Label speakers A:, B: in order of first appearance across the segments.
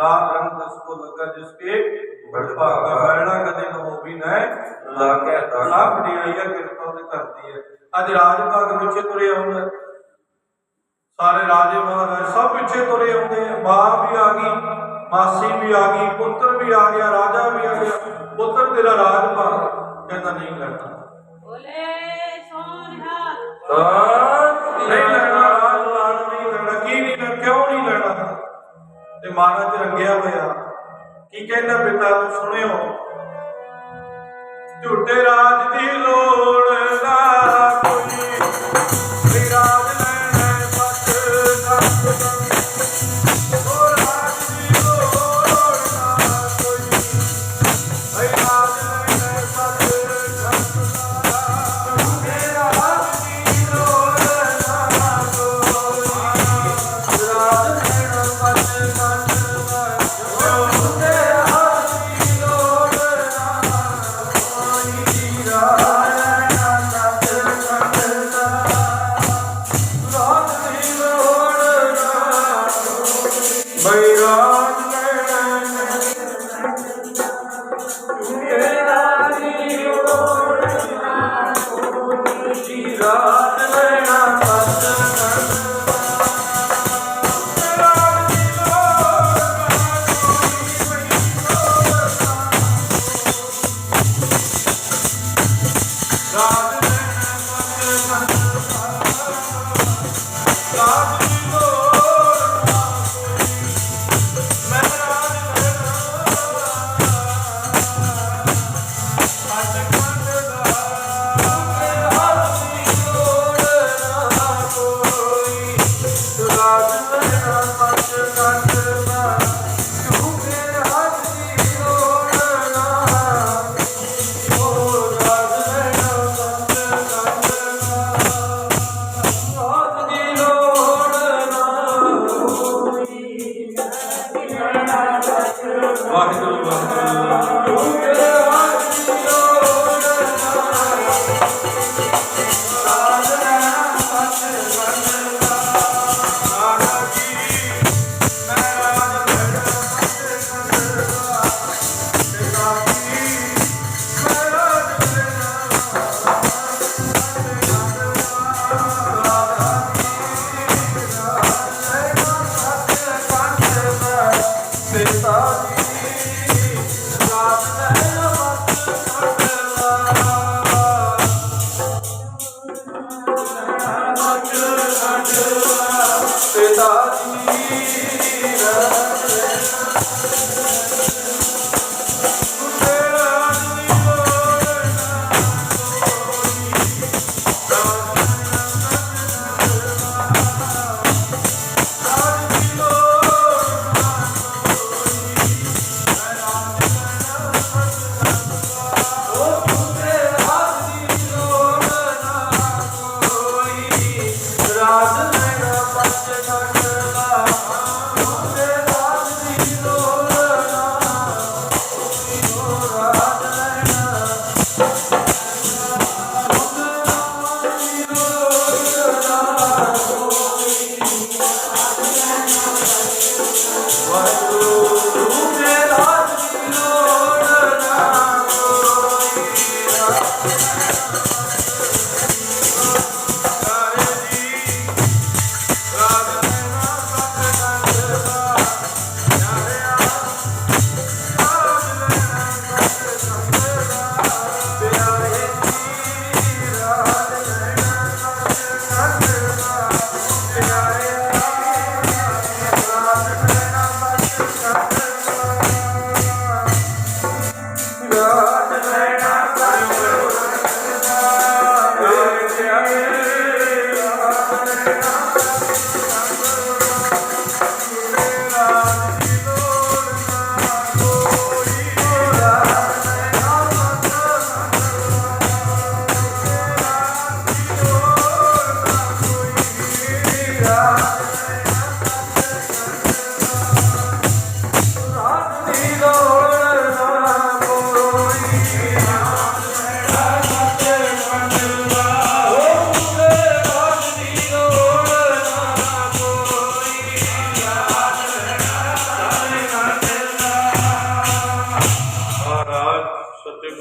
A: लाल रंग तसको लगा जिसके भड़भागा हरणा दिन हो भी न लाके ताला फड़ियाइया कृपा ते करती है अज राज भाग पीछे तुरे आउंदा सारे राजे महाराज सब पीछे तुरे आउंदे माँ भी आ गई मासी भी आ गई पुत्र भी आ गया
B: राजा भी
A: आ गया पुत्र तेरा राज भाग कहता नहीं करता। बोले सोना हाँ। ਤੇ ਮਹਾਰਾਜ ਰੰਗਿਆ ਹੋਇਆ। ਕੀ ਕਹਿੰਦਾ ਪਿਤਾ ਤੂੰ ਸੁਣਿਓ? ਝੂਠੇ ਰਾਜ ਦੀ ਲੋੜ ਨਾ ਕੋਈ। ਰਾਜ ਲੈਣਾ ਬਸ ਸਤ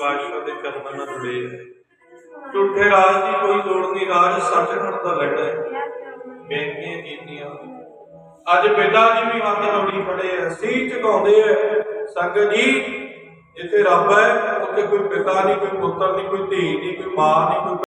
A: ਪਾਤਸ਼ਾਹ ਦੇ ਚਰਨਾਂ ਨਾਲ ਜੁੜੇ ਹੈ। ਝੂਠੇ ਰਾਜ ਦੀ ਕੋਈ ਲੋੜ ਨਹੀਂ, ਰਾਜ ਸੱਚਖੰਡ ਦਾ ਲੈਣਾ ਹੈ। ਬੇਨਤੀਆਂ ਕੀਤੀਆਂ। ਅੱਜ ਪਿਤਾ ਜੀ ਵੀ ਹੱਥ ਜੋੜੀ ਖੜੇ ਐ ਸੀ ਝੁਕਾਉਂਦੇ ਐ ਸੰਗਤ ਜੀ, ਜਿੱਥੇ ਰੱਬ ਹੈ, ਉੱਥੇ ਕੋਈ ਪਿਤਾ ਨਹੀਂ, ਕੋਈ ਪੁੱਤਰ ਨਹੀਂ, ਕੋਈ ਧੀ ਨਹੀਂ, ਕੋਈ ਮਾਂ ਨਹੀਂ, ਕੋਈ